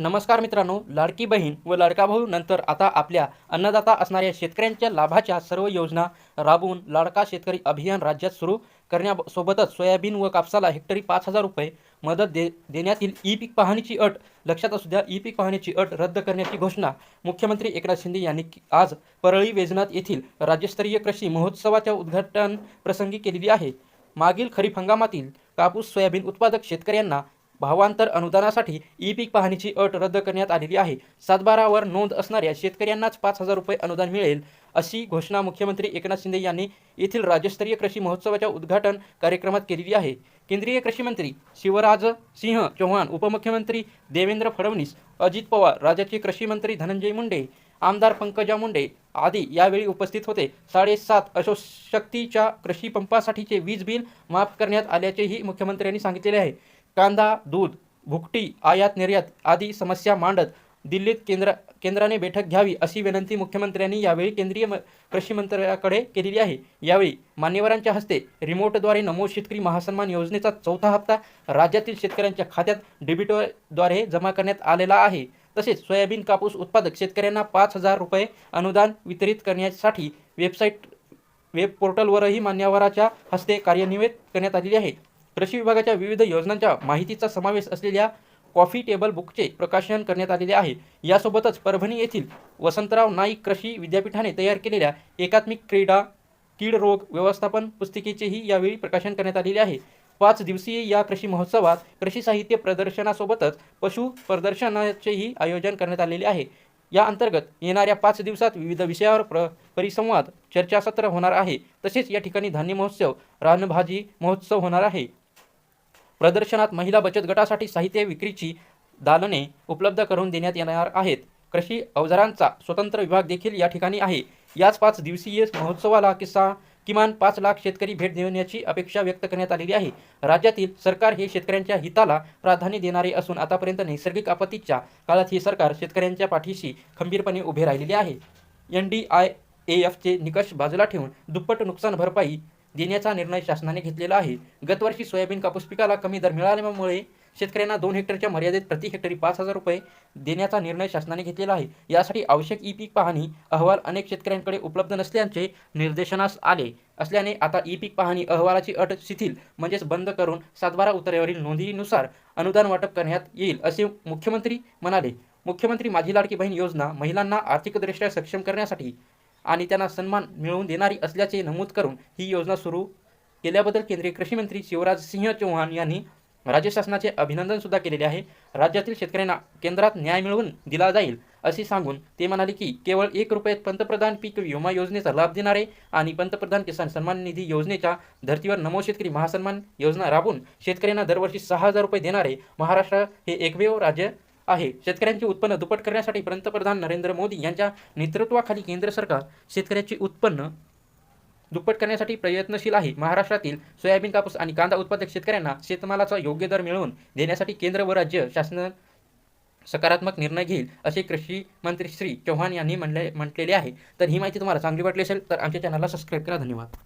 नमस्कार मित्रांनो लाडकी बहीण व लाडका भाऊ नंतर आता आपल्या अन्नदाता असणाऱ्या शेतकऱ्यांच्या लाभाच्या सर्व योजना राबवून लाडका शेतकरी अभियान राज्यात सुरू करण्यासोबतच सोयाबीन व कापसाला हेक्टरी पाच हजार रुपये मदत दे देण्यात येईल. ई पीक पाहणीची अट लक्षात असू द्या ई पीक पाहणीची अट रद्द करण्याची घोषणा मुख्यमंत्री एकनाथ शिंदे यांनी आज परळी वेजनाथ येथील राज्यस्तरीय कृषी महोत्सवाच्या उद्घाटन प्रसंगी केलेली आहे. मागील खरीप हंगामातील कापूस सोयाबीन उत्पादक शेतकऱ्यांना भावांतर अनुदानासाठी ई पीक पाहणीची अट रद्द करण्यात आलेली आहे. सातबारावर नोंद असणाऱ्या शेतकऱ्यांनाच पाच हजार रुपये अनुदान मिळेल अशी घोषणा मुख्यमंत्री एकनाथ शिंदे यांनी येथील राज्यस्तरीय कृषी महोत्सवाच्या उद्घाटन कार्यक्रमात केलेली आहे. केंद्रीय कृषी मंत्री शिवराज सिंह चौहान उपमुख्यमंत्री देवेंद्र फडणवीस अजित पवार राज्याचे कृषी मंत्री धनंजय मुंडे आमदार पंकजा मुंडे आदी यावेळी उपस्थित होते. साडेसात अशोशक्तीच्या कृषी पंपासाठीचे वीज बिल माफ करण्यात आल्याचेही मुख्यमंत्र्यांनी सांगितलेले आहे. कांदा दूध भुकटी आयात निर्यात आदी समस्या मांडत दिल्लीत केंद्र केंद्राने बैठक घ्यावी अशी विनंती मुख्यमंत्र्यांनी यावेळी केंद्रीय म- कृषी मंत्र्याकडे केलेली आहे. यावेळी मान्यवरांच्या हस्ते रिमोटद्वारे नमो शेतकरी महासन्मान योजनेचा चौथा हप्ता राज्यातील शेतकऱ्यांच्या खात्यात डेबिटद्वारे जमा करण्यात आलेला आहे. तसेच सोयाबीन कापूस उत्पादक शेतकऱ्यांना पाच हजार रुपये अनुदान वितरित करण्यासाठी वेबसाईट वेब पोर्टलवरही मान्यवराच्या हस्ते कार्यान्वित करण्यात आलेली आहे. कृषी विभागाच्या विविध योजनांच्या माहितीचा समावेश असलेल्या कॉफी टेबल बुकचे प्रकाशन करण्यात आलेले आहे. यासोबतच परभणी येथील वसंतराव नाईक कृषी विद्यापीठाने तयार केलेल्या एकात्मिक क्रीडा कीड रोग व्यवस्थापन पुस्तिकेचेही यावेळी प्रकाशन करण्यात आलेले आहे. पाच दिवसीय या कृषी महोत्सवात कृषी साहित्य प्रदर्शनासोबतच पशु प्रदर्शनाचेही आयोजन करण्यात आलेले आहे. या अंतर्गत येणाऱ्या पाच दिवसात विविध विषयावर प्र परिसंवाद चर्चासत्र होणार आहे. तसेच या ठिकाणी धान्य महोत्सव रानभाजी महोत्सव होणार आहे. प्रदर्शनात महिला बचत गटासाठी साहित्य विक्रीची दालने उपलब्ध करून देण्यात येणार आहेत. कृषी अवजारांचा स्वतंत्र विभाग देखील या ठिकाणी आहे. याच पाच दिवसीय महोत्सवाला किस्सा किमान पाच लाख शेतकरी भेट देण्याची अपेक्षा व्यक्त करण्यात आलेली आहे. राज्यातील सरकार हे शेतकऱ्यांच्या हिताला प्राधान्य देणारे असून आतापर्यंत नैसर्गिक आपत्तीच्या काळात हे सरकार शेतकऱ्यांच्या पाठीशी खंबीरपणे उभे राहिलेले आहे. एन डी आय ए एफचे निकष बाजूला ठेवून दुप्पट नुकसान भरपाई देण्याचा निर्णय शासनाने घेतलेला आहे. गतवर्षी सोयाबीन कापूस पिकाला कमी दर मिळाल्यामुळे शेतकऱ्यांना दोन हेक्टरच्या मर्यादेत प्रति हेक्टरी पाच हजार रुपये देण्याचा निर्णय शासनाने घेतलेला आहे. यासाठी आवश्यक ई पीक पाहणी अहवाल अनेक शेतकऱ्यांकडे उपलब्ध नसल्याचे निर्देशनास आले असल्याने आता ई पीक पाहणी अहवालाची अट शिथिल म्हणजेच बंद करून सातबारा उतार्यावरील नोंदीनुसार अनुदान वाटप करण्यात येईल असे मुख्यमंत्री म्हणाले. मुख्यमंत्री माझी लाडकी बहीण योजना महिलांना आर्थिकदृष्ट्या सक्षम करण्यासाठी आणि त्यांना सन्मान मिळवून देणारी असल्याचे नमूद करून ही योजना सुरू केल्याबद्दल केंद्रीय कृषी मंत्री शिवराज सिंह चौहान यांनी राज्य शासनाचे अभिनंदन सुद्धा केलेले आहे. राज्यातील शेतकऱ्यांना केंद्रात न्याय मिळवून दिला जाईल असे सांगून ते म्हणाले की केवळ एक रुपयात पंतप्रधान पीक विमा योजनेचा लाभ देणारे आणि पंतप्रधान किसान सन्मान निधी योजनेच्या धर्तीवर नमो शेतकरी महासन्मान योजना राबवून शेतकऱ्यांना दरवर्षी सहा हजार रुपये देणारे महाराष्ट्र हे एकमेव राज्य आहे. शेतकऱ्यांचे उत्पन्न दुप्पट करण्यासाठी पंतप्रधान नरेंद्र मोदी यांच्या नेतृत्वाखाली केंद्र सरकार शेतकऱ्याचे उत्पन्न दुप्पट करण्यासाठी प्रयत्नशील आहे. महाराष्ट्रातील सोयाबीन कापूस आणि कांदा उत्पादक शेतकऱ्यांना शेतमालाचा योग्य दर मिळवून देण्यासाठी केंद्र व राज्य शासन सकारात्मक निर्णय घेईल असे कृषी मंत्री श्री चौहान यांनी म्हणले म्हटलेले आहे. तर ही माहिती तुम्हाला चांगली वाटली असेल तर आमच्या चॅनलला सबस्क्राईब करा. धन्यवाद.